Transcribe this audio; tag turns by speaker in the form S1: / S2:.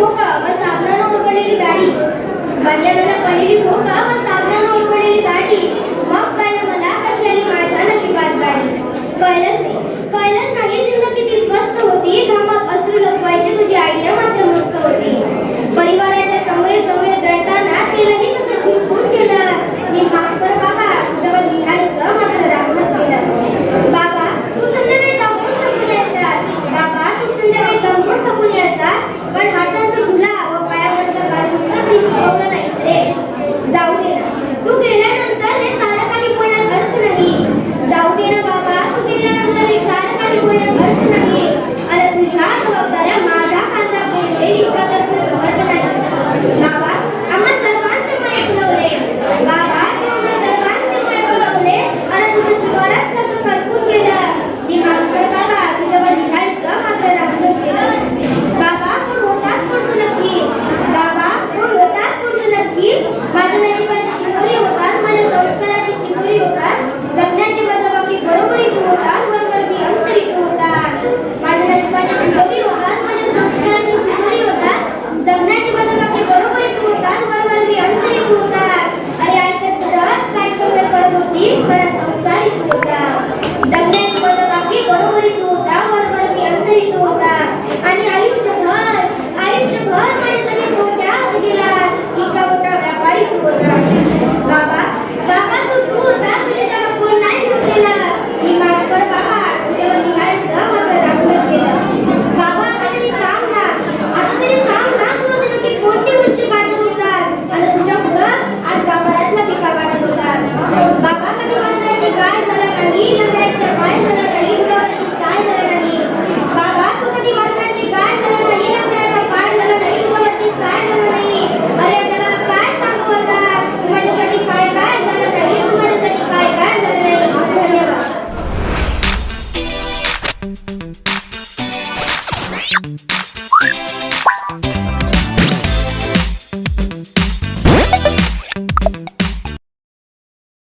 S1: खोका व साबणानं ओरपडलेली गाडी बाल्याला पडलेली खोका व साबणानं ओरपडलेली गाडी मग कळलं मला कशाने माझ्या नशिबात गाडी कळलंच नाही. कळलंच नाही जिंदगी किती स्वस्त होती घामात असू लपवायची तुझी आयडिया मात्र मस्त होती. परिवारा Thank you.